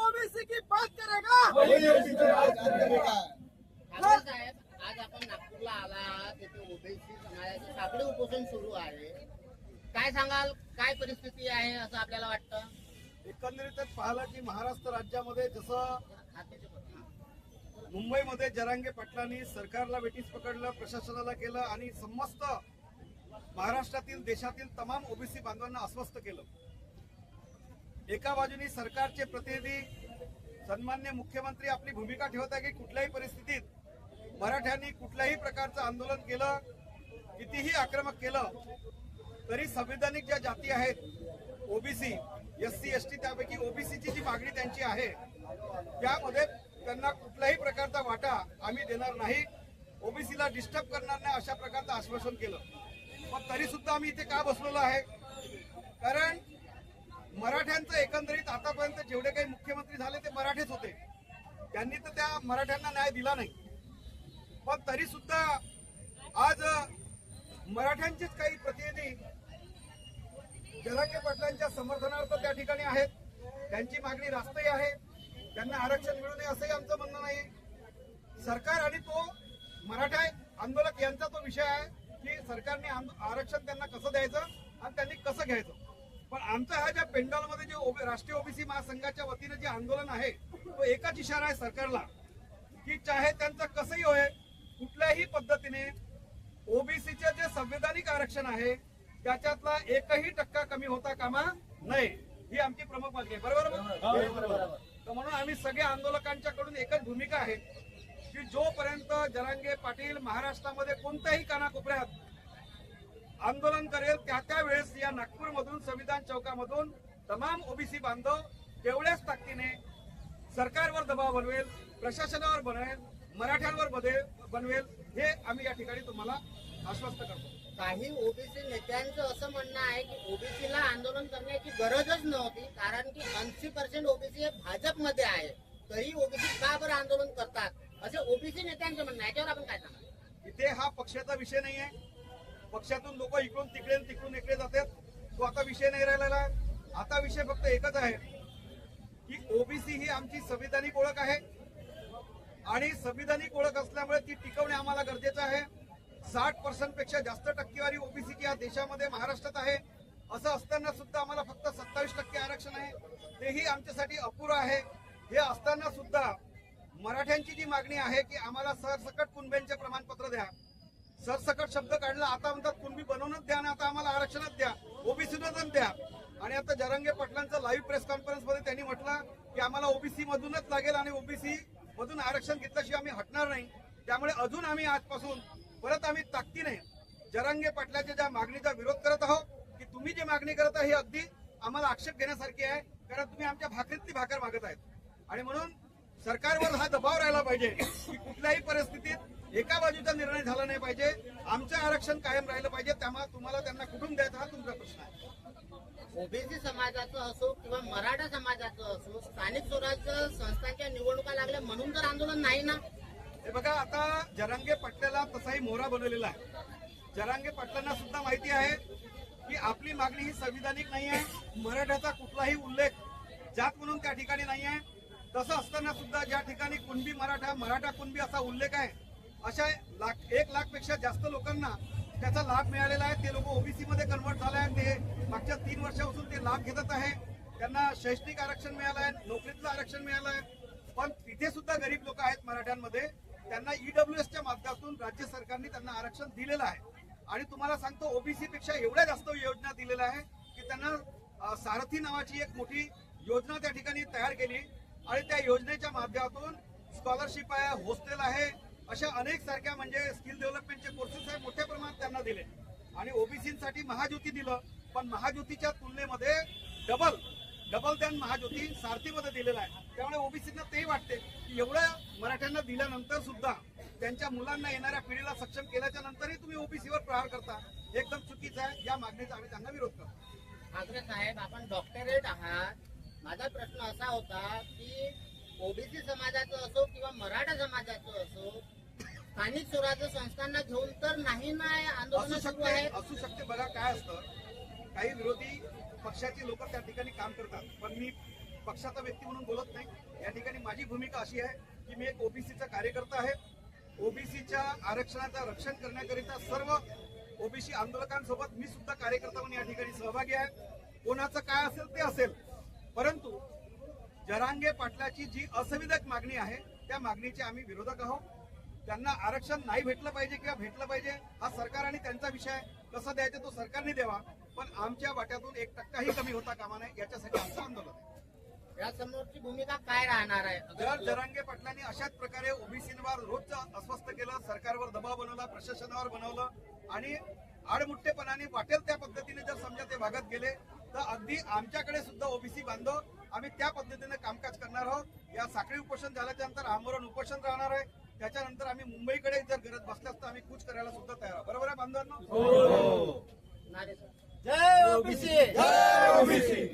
OBC की बात करेगा वही पे राज करेगा आज आपण नागपूरला आला तिथे ओबीसी समाजाचे साखळी उपोषण सुरू आहे काय सांगाल काय परिस्थिती आहे असं आपल्याला वाटतं एकंदरीतच पाहिलं की महाराष्ट्र राज्यामध्ये जसं मुंबईमध्ये जरांगे पाटलांनी सरकारला वेटीस पकडलं प्रशासनाला केलं आणि समस्त महाराष्ट्रातील देशातील तमाम ओबीसी बांधवांना अस्वस्थ केलं. एका बाजूनी सरकारचे प्रतिनिधी सन्मान्य मुख्यमंत्री आपली भूमिका ठेवत आहे की कुठल्याही परिस्थितीत मराठ्यांनी कुठल्याही प्रकारचं आंदोलन केलं कितीही आक्रमक केलं तरी संविधानिक ज्या जाती आहेत OBC S C S T त्यापैकी ओबीसीची जी मागणी त्यांची आहे त्यामध्ये त्यांना कुठल्याही प्रकारचा वाटा आम्ही देणार नाही. ओबीसीला डिस्टर्ब करणार नाही अशा प्रकारचं आश्वासन केलं. पण तरी सुद्धा आम्ही इथे का बसलेलो आहे? कारण मराठ्यांचं एकंदरीत आतापर्यंत जेवढे काही मुख्यमंत्री झाले ते मराठेच होते. त्यांनी तर त्या मराठ्यांना न्याय दिला नाही. पण तरी सुद्धा आज मराठ्यांचेच काही प्रतिनिधी जरांगे पाटलांच्या समर्थनार्थ त्या ठिकाणी आहेत. त्यांची मागणी रास्तही आहे. त्यांना आरक्षण मिळू नये असंही आमचं म्हणणं नाही. सरकार आणि तो मराठा आंदोलक यांचा तो विषय आहे की सरकारने आरक्षण त्यांना कसं द्यायचं आणि त्यांनी कसं घ्यायचं? पण आमचा हा ज्या पेंडॉलमध्ये जे राष्ट्रीय ओबीसी महासंघाच्या वतीनं जे आंदोलन आहे तो एकच इशारा आहे सरकारला की चाहे त्यांचं कसंही होय कुठल्याही पद्धतीने ओबीसीचे जे संविधानिक आरक्षण आहे त्याच्यातला एकही टक्का कमी होता कामा नये ही आमची प्रमुख मागणी आहे. बरोबर तर म्हणून आम्ही सगळ्या आंदोलकांच्याकडून एकच भूमिका आहे की जोपर्यंत जरांगे पाटील महाराष्ट्रामध्ये कोणत्याही कानाकोपऱ्यात आंदोलन करेल त्या त्या वेळेस या नागपूरमधून संविधान चौकामधून तमाम ओबीसी बांधव तेवढ्याच ताकदीने सरकारवर दबाव बनवेल प्रशासनावर बनवेल मराठ्यांवर बनवेल हे आम्ही या ठिकाणी तुम्हाला आश्वस्त करतो. काही ओबीसी नेत्यांचं असं म्हणणं आहे की ओबीसीला आंदोलन करण्याची गरजच नव्हती कारण की ऐंशी पर्सेंट ओबीसी हे भाजपमध्ये आहे. तरी ओबीसी का बरं आंदोलन करतात? असे ओबीसी नेत्यांचं म्हणणं आहे. याच्यावर आपण काय सांगाल इथे हा पक्षाचा विषय नाही आहे पक्षातून लोक इकडून तिकडे तिकडून इकडे जातात. तो आता विषय नाही राहिलेला. आता विषय फक्त एकच आहे. की ओबीसी ही आमची संविधानिक ओळख आहे. आणि संविधानिक ओळख असल्यामुळे ती टिकवणे आम्हाला गरजेचं आहे. साठ पर्सेंटपेक्षा जास्त टक्केवारी ओबीसीची या देशामध्ये महाराष्ट्रात आहे. असं असताना सुद्धा आम्हाला फक्त सत्तावीस टक्के आरक्षण आहे. तेही आमच्यासाठी अपुरं आहे. हे असताना सुद्धा मराठ्यांची जी मागणी आहे की आम्हाला सरसकट कुणब्यांचे प्रमाणपत्र द्या. सरसकट शब्द काढला आता म्हणतात कुणबी बनवूनच द्या आणि आता आम्हाला आरक्षणच द्या ओबीसीनच द्या. आणि आता जरांगे पाटलांचं लाईव्ह प्रेस कॉन्फरन्समध्ये त्यांनी म्हटलं की आम्हाला ओबीसी मधूनच लागेल आणि ओबीसी मधून आरक्षण घेतल्याशिवाय आम्ही हटणार नाही. त्यामुळे अजून आम्ही आजपासून परत आम्ही ताकदीने जरांगे पाटलाच्या ज्या मागणीचा विरोध करत आहोत की तुम्ही जी मागणी करत आहे ही अगदी आम्हाला आक्षेप घेण्यासारखी आहे कारण तुम्ही आमच्या भाकरीतली भाकर मागत आहेत. आणि म्हणून सरकारवर हा दबाव राहिला पाहिजे की कुठल्याही परिस्थितीत एका बाजूचा निर्णय झाला नाही पाहिजे. आमचं आरक्षण कायम राहिलं पाहिजे. त्यामुळे तुम्हाला त्यांना कुठून द्यायचा हा तुमचा प्रश्न आहे. ओबीसी समाजाचं असो किंवा मराठा समाजाचं असो स्थानिक स्वराज्य संस्थांच्या निवडणुका लागल्या म्हणून तर आंदोलन नाही ना? हे बघा आता जरांगे पाटलाला तसाही मोहरा बनवलेला आहे. जरांगे पाटलांना सुद्धा माहिती आहे की आपली मागणी ही संविधानिक नाही आहे. मराठ्याचा कुठलाही उल्लेख जात म्हणून त्या ठिकाणी नाही आहे. तसं असताना सुद्धा ज्या ठिकाणी कुणबी मराठा मराठा कुणबी असा उल्लेख आहे अशा लाख एक लाखपेक्षा जास्त लोकांना त्याचा लाभ मिळालेला आहे. ते लोक ओबीसी मध्ये कन्वर्ट झाले आहेत. ते मागच्या तीन वर्षापासून ते लाभ घेतात आहे. त्यांना शैक्षणिक आरक्षण मिळालं आहे नोकरीतलं आरक्षण मिळालं आहे. पण तिथे सुद्धा गरीब लोक आहेत मराठ्यांमध्ये. त्यांना ईडब्ल्यू एसच्या माध्यमातून राज्य सरकारने त्यांना आरक्षण दिलेलं आहे. आणि तुम्हाला सांगतो ओबीसी पेक्षा एवढ्या जास्त योजना दिलेल्या आहे की त्यांना सारथी नावाची एक मोठी योजना त्या ठिकाणी तयार केली. आणि त्या योजनेच्या माध्यमातून स्कॉलरशिप आहे हॉस्टेल आहे अशा अनेक सारख्या म्हणजे स्किल डेव्हलपमेंटचे कोर्सेस आहे मोठ्या प्रमाणात त्यांना दिले. आणि ओबीसीसाठी महाज्योती दिलं पण महाज्योतीच्या तुलनेमध्ये डबल डबल दॅन महाज्योती सारथीमध्ये दिलेला आहे. त्यामुळे ओबीसीना तेही वाटते की एवढं मराठ्यांना दिल्यानंतर सुद्धा त्यांच्या मुलांना येणाऱ्या पिढीला सक्षम केल्याच्या नंतरही तुम्ही ओबीसीवर प्रहार करता एकदम चुकीचं आहे. या मागणीचा आम्ही त्यांना विरोध करतो. ठाकरे साहेब आपण डॉक्टरेट आहात. माझा प्रश्न असा होता की ओबीसी समाजाचं असो किंवा मराठा समाजाचं असो स्थानिक स्वराज्य संस्थांना घेऊन तर नाही ना असू आंदोलन सुरू शकते आहेत? असू शकते बघा काय असतं. काही विरोधी पक्षाची लोक त्या ठिकाणी काम करतात. पण मी पक्षाचा व्यक्ती म्हणून बोलत नाही. या ठिकाणी माझी भूमिका अशी आहे की मी एक ओबीसीचा कार्यकर्ता आहे. ओबीसीच्या आरक्षणाचं रक्षण करण्याकरिता सर्व ओबीसी आंदोलकांसोबत मी सुद्धा कार्यकर्ता म्हणून या ठिकाणी सहभागी आहे. कोणाचं काय असेल ते असेल. परंतु जरांगे पाटलाची जी असंविधायक मागणी आहे त्या मागणीचे आम्ही विरोधक आहोत. त्यांना आरक्षण नाही भेटलं पाहिजे किंवा भेटलं पाहिजे हा सरकार आणि त्यांचा विषय कसं द्यायचं तो सरकारने द्यावा. पण आमच्या वाट्यातून एक टक्काही कमी होता कामा नये याच्यासाठी आमचं आंदोलन आहे. या समोरची भूमिका काय राहणार आहे? जर जरांगे पाटलांनी अशाच प्रकारे ओबीसीवर रोजचं अस्वस्थ केलं सरकारवर दबाव बनवला प्रशासनावर बनवलं आणि आडमुठ्ठेपणाने वाटेल त्या पद्धतीने जर समजा ते भागात गेले तर अगदी आमच्याकडे सुद्धा ओबीसी बांधव आम्ही त्या पद्धतीने कामकाज करणार आहोत. या साखळी उपोषण झाल्याच्यानंतर आमरण उपोषण राहणार आहे. त्याच्यानंतर आम्ही मुंबईकडे जर गरज बसल्यास तर आम्ही कूच करायला सुद्धा तयार आहोत. बरोबर आहे बांधवांनो? जय ओबीसी जय ओबीसी. जय ओबीसी.